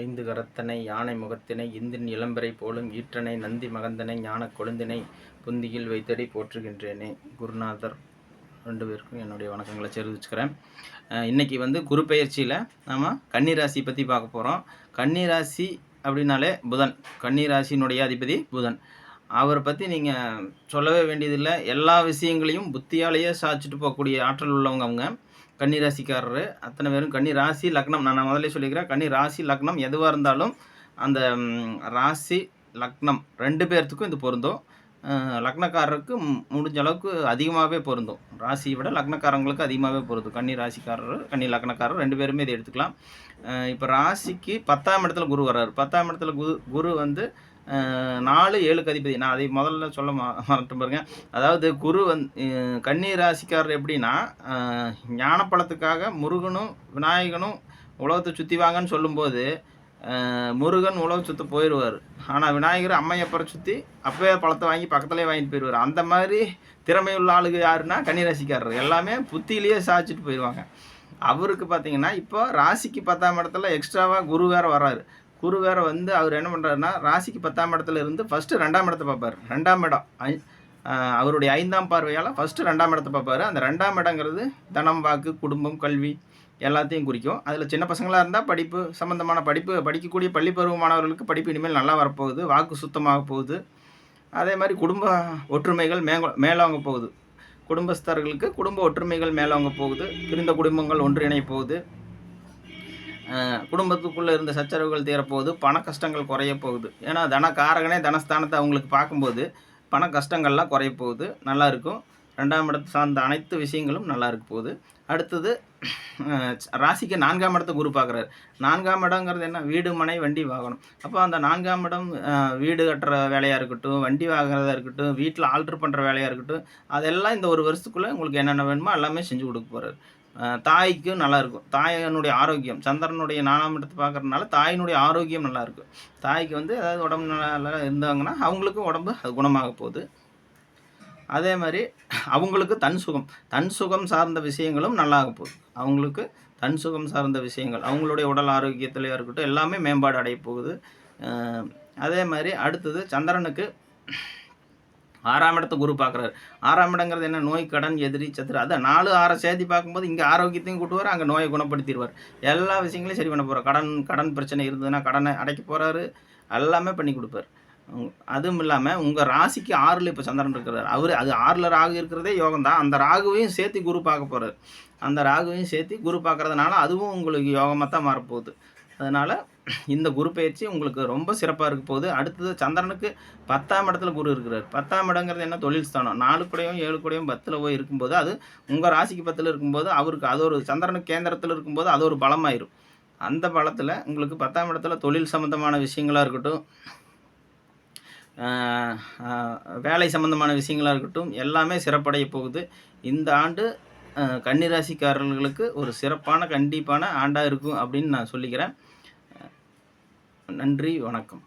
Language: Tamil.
ஐந்து கரத்தனை யானை முகத்தினை இந்தின் இளம்பரை போலும் ஈற்றனை நந்தி மகந்தனை ஞான கொழுந்தினை புந்தியில் வைத்தடி போற்றுகின்றேனே. குருநாதர் ரெண்டு பேருக்கும் என்னுடைய வணக்கங்களை தெரிவிச்சுக்கிறேன். இன்றைக்கி இன்னைக்கு வந்து குரு பெயர்ச்சியில் நாம் கன்னிராசி பற்றி பார்க்க போகிறோம் கன்னிராசி அப்படின்னாலே புதன். கன்னிராசியினுடைய அதிபதி புதன். அவரை பற்றி நீங்கள் சொல்லவே வேண்டியதில்லை. எல்லா விஷயங்களையும் புத்தியாலேயே சாச்சிட்டு போகக்கூடிய ஆற்றல் உள்ளவங்க அவங்க. கன்னி ராசிக்காரர். அத்தனை பேரும் கன்னி ராசி லக்னம். நான் முதல்ல சொல்லிக்கிறேன் கன்னி ராசி லக்னம் எதுவாக இருந்தாலும் அந்த ராசி லக்னம் ரெண்டு பேர்த்துக்கும் இது பொருந்தும். லக்னக்காரருக்கு முடிஞ்ச அளவுக்கு அதிகமாகவே பொருந்தும். ராசியை விட லக்னக்காரங்களுக்கு அதிகமாகவே பொருந்தும். கன்னி ராசிக்காரர் கன்னி லக்னக்காரர் ரெண்டு பேருமே இதை எடுத்துக்கலாம். இப்போ ராசிக்கு பத்தாம் இடத்துல குரு வர்றாரு. பத்தாம் இடத்துல குரு குரு வந்து நாலு ஏழுக்கு அதிபதி நான் அதை முதல்ல சொல்ல ம பாருங்க. அதாவது குரு வந் கன்னி ராசிக்காரர் எப்படின்னா ஞானப்பழத்துக்காக முருகனும் விநாயகனும் உலகத்தை சுற்றி வாங்கன்னு சொல்லும்போது முருகன் உலக சுற்ற போயிடுவார் ஆனால் விநாயகர் அம்மையப்பரை சுற்றி அப்பவே பழத்தை வாங்கி பக்கத்துலேயே வாங்கிட்டு போயிடுவார் அந்த மாதிரி திறமையுள்ள ஆளுங்க யாருன்னா கன்னிராசிக்காரர். எல்லாமே புத்தியிலேயே சாய்ச்சிட்டு போயிடுவாங்க அவருக்கு பார்த்தீங்கன்னா இப்போ ராசிக்கு பத்தாம் இடத்துல எக்ஸ்ட்ராவாக குரு வேறு வராரு குரு வேற வந்து அவர் என்ன பண்ணுறாருன்னா ராசிக்கு பத்தாம் இடத்துல இருந்து ஃபஸ்ட்டு ரெண்டாம் இடத்தை பார்ப்பார். ரெண்டாம் இடம் ஐ- அவருடைய ஐந்தாம் பார்வையால் ஃபஸ்ட்டு ரெண்டாம் இடத்தை பார்ப்பார். அந்த ரெண்டாம் இடங்கிறது தனம் வாக்கு குடும்பம் கல்வி எல்லாத்தையும் குறிக்கும். அதில் சின்ன பசங்களாக இருந்தால் படிப்பு சம்மந்தமான படிப்பு படிக்கக்கூடிய பள்ளி மாணவர்களுக்கு படிப்பு இனிமேல் நல்லா வரப்போகுது. வாக்கு சுத்தமாக போகுது. அதே மாதிரி குடும்ப ஒற்றுமைகள் மேங்கோ மேலோங்க போகுது. குடும்பஸ்தர்களுக்கு குடும்ப ஒற்றுமைகள் மேலோங்க போகுது. பிரிந்த குடும்பங்கள் ஒன்றிணைய போகுது. குடும்பத்துக்குள்ளே இருந்த சச்சரவுகள் தீரப்போகுது பண கஷ்டங்கள் குறைய போகுது. ஏன்னா தனக்காரகனே தனஸ்தானத்தை அவங்களுக்கு பார்க்கும்போது பண கஷ்டங்கள்லாம் குறைய போகுது நல்லாயிருக்கும் ரெண்டாம் இடத்து சார்ந்த அனைத்து விஷயங்களும் நல்லா இருக்க போகுது. அடுத்தது ராசிக்கு நான்காம் இடத்தை குரு பார்க்குறாரு. நான்காம் இடங்கிறது என்ன? வீடு மனை வண்டி வாகனம். அப்போ அந்த நான்காம் இடம் வீடு கட்டுற வேலையாக இருக்கட்டும் வண்டி வாங்குறதா இருக்கட்டும் வீட்டில் ஆல்ட்ரு பண்ணுற வேலையாக இருக்கட்டும் அதெல்லாம் இந்த ஒரு வருஷத்துக்குள்ளே உங்களுக்கு என்னென்ன வேணுமோ எல்லாமே செஞ்சு கொடுக்க போகிறாரு தாய்க்கும் நல்லாயிருக்கும். தாயனுடைய தாயினுடைய ஆரோக்கியம். சந்திரனுடைய நாலாம் இடத்தை பார்க்குறதுனால தாயினுடைய ஆரோக்கியம் நல்லாயிருக்கும் தாய்க்கு வந்து அதாவது உடம்பு நல்லா இருந்தாங்கன்னா அவங்களுக்கும் உடம்பு அது குணமாக போகுது. அதே மாதிரி அவங்களுக்கு தன் சுகம். தன் சுகம் சார்ந்த விஷயங்களும் நல்லாக போகுது. அவங்களுக்கு தன் சுகம் சார்ந்த விஷயங்கள். அவங்களுடைய உடல் ஆரோக்கியத்திலையாக இருக்கட்டும் எல்லாமே மேம்பாடு அடைய போகுது. அதே மாதிரி அடுத்தது சந்திரனுக்கு ஆறாம் இடத்த குரு பார்க்குறாரு. ஆறாம் இடங்கிறது என்ன? நோய் கடன் எதிரி சத்துரு அதான் நாலு ஆறை சேர்த்து பார்க்கும்போது இங்கே ஆரோக்கியத்தையும் கூட்டுவார் அங்கே நோயை குணப்படுத்திடுவார். எல்லா விஷயங்களையும் சரி பண்ண போகிறார் கடன் கடன் பிரச்சனை இருந்ததுன்னா கடனை அடைக்க போகிறாரு எல்லாமே பண்ணி கொடுப்பார். அதுவும் இல்லாமல் உங்கள் ராசிக்கு ஆறில் இப்போ சந்திரன் இருக்கிறார். அவர் அது ஆறில் ராகு இருக்கிறதே யோகம் தான். அந்த ராகுவையும் சேர்த்து குரு பார்க்க போகிறார் அந்த ராகுவையும் சேர்த்து குரு பார்க்கறதுனால அதுவும் உங்களுக்கு யோகமாக தான் மாறப்போகுது. அதனால் இந்த குரு பயிற்சி உங்களுக்கு ரொம்ப சிறப்பாக இருக்க போகுது. அடுத்தது சந்திரனுக்கு பத்தாம் இடத்துல குரு இருக்கிறார். பத்தாம் இடங்கிறது என்ன? தொழில் ஸ்தானம். நாலு கூடையும் ஏழு கூடையும் பத்தில் போய் இருக்கும்போது அது உங்கள் ராசிக்கு பத்தில் இருக்கும்போது அவருக்கு அது ஒரு சந்திரனுக்கு கேந்திரத்தில் இருக்கும்போது அது ஒரு பலமாயிரும். அந்த பலத்தில் உங்களுக்கு பத்தாம் இடத்துல தொழில் சம்மந்தமான விஷயங்களாக இருக்கட்டும் வேலை சம்மந்தமான விஷயங்களாக இருக்கட்டும் எல்லாமே சிறப்படைய போகுது. இந்த ஆண்டு கன்னிராசிக்காரர்களுக்கு ஒரு சிறப்பான கண்டிப்பான ஆண்டாக இருக்கும் அப்படின்னு நான் சொல்லிக்கிறேன். நன்றி வணக்கம்.